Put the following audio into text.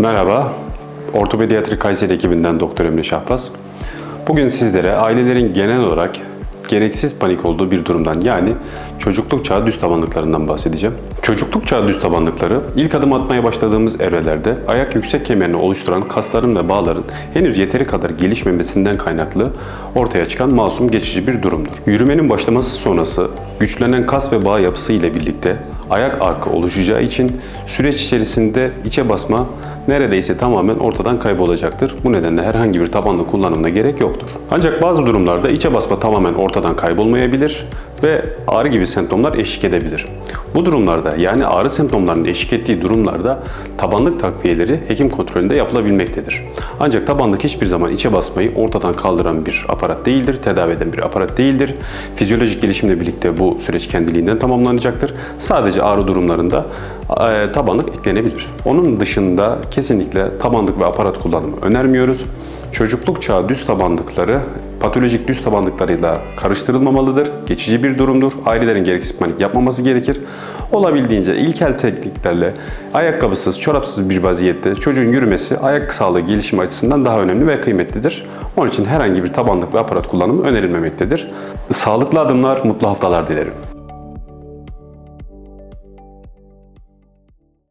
Merhaba, Ortopediyatri Kayseri ekibinden Doktor Emre Şahbaz. Bugün sizlere ailelerin genel olarak gereksiz panik olduğu bir durumdan yani çocukluk çağı düz tabanlıklarından bahsedeceğim. Çocukluk çağı düz tabanlıkları ilk adım atmaya başladığımız evrelerde ayak yüksek kemerini oluşturan kasların ve bağların henüz yeteri kadar gelişmemesinden kaynaklı ortaya çıkan masum geçici bir durumdur. Yürümenin başlaması sonrası güçlenen kas ve bağ yapısı ile birlikte ayak arkı oluşacağı için süreç içerisinde içe basma neredeyse tamamen ortadan kaybolacaktır. Bu nedenle herhangi bir tabanlı kullanımına gerek yoktur. Ancak bazı durumlarda içe basma tamamen ortadan kaybolmayabilir ve ağrı gibi semptomlar eşlik edebilir. Bu durumlarda yani ağrı semptomlarının eşlik ettiği durumlarda tabanlık takviyeleri hekim kontrolünde yapılabilmektedir. Ancak tabanlık hiçbir zaman içe basmayı ortadan kaldıran bir aparat değildir, tedavi eden bir aparat değildir. Fizyolojik gelişimle birlikte bu süreç kendiliğinden tamamlanacaktır. Sadece ağrı durumlarında e, tabanlık eklenebilir. Onun dışında kesinlikle tabanlık ve aparat kullanımı önermiyoruz. Çocukluk çağı düz tabanlıkları patolojik düz tabanlıklarıyla karıştırılmamalıdır. Geçici bir durumdur. Ailelerin gereksiz panik yapmaması gerekir. Olabildiğince ilkel tekniklerle ayakkabısız, çorapsız bir vaziyette çocuğun yürümesi ayak sağlığı gelişimi açısından daha önemli ve kıymetlidir. Onun için herhangi bir tabanlık ve aparat kullanımı önerilmemektedir. Sağlıklı adımlar, mutlu haftalar dilerim.